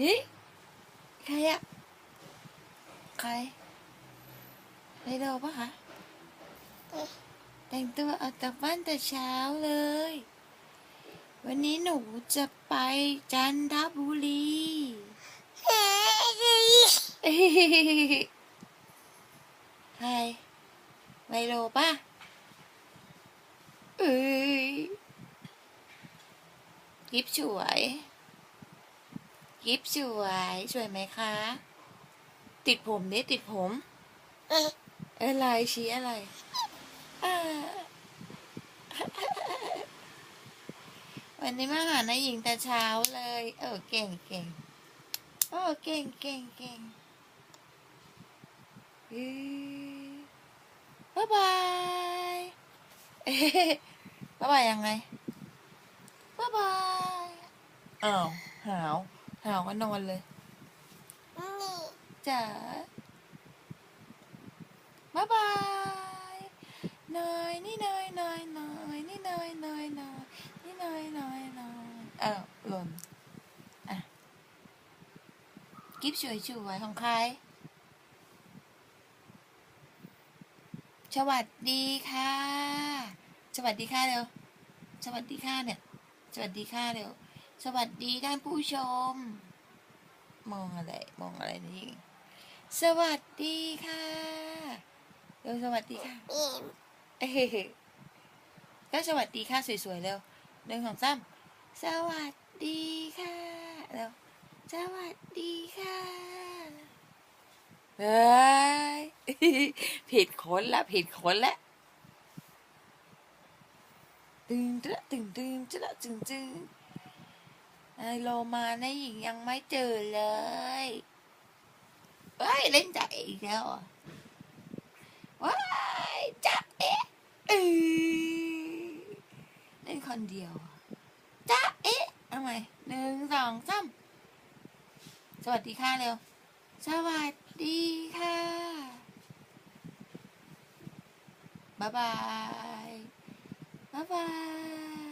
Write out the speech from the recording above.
นี่ใครอะใครไฮโดปะคะแต่งตัวออกจากบ้านแต่เช้าเลย วันนี้หนูจะไปจันทบุรีใครไมโลป่ะเอ้ยกิฟสวย กิฟสวย สวยไหมคะ ติดผมนี่ติดผม อะไรชี้อะไรอ่าวันนี้มาหานายหญิงแต่เช้าเลย เออเก่งเก่งโอ้เก่งเก่งเก่งเอ้ยบ๊ายบายเอ๊ะบ๊ายบายยังไงบ๊ายบายอ้าวหาว หาวก็นอนเลยจ๋าบ๊ายบายหน่อยนี่หน่อยหน่อยหน่อยนี่หน่อยหน่อยหน่อยนี่หน่อยหน่อยหน่อยอ้าวหล่นอะกิฟสวยๆของใครสวัสดีค่ะ สวัสดีค่ะเร็ว สวัสดีค่ะเนี่ย สวัสดีค่ะเร็ว สวัสดีท่านผู้ชม มองอะไร มองอะไรนี่ สวัสดีค่ะเร็วสวัสดีค่ะเอ้ก็สวัสดีค่ะสวยๆเร็วหนึ่งสองสามสวัสดีค่ะเร็วสวัสดีค่ะเฮ้ยผิดคนละผิดคนละตึงตึงตึงตึงตึงตึงตึง โลมาในหญิงยังไม่เจอเลยเฮ้ยเล่นใจอีกแล้วว้ายจับเอ๊ะเอ้ยเล่นคนเดียวจ้าเอ๊ะเอาใหมหนึ่งสองสามสวัสดีค่ะเร็ว สวัสดีค่ะ บ๊ายบาย บ๊ายบาย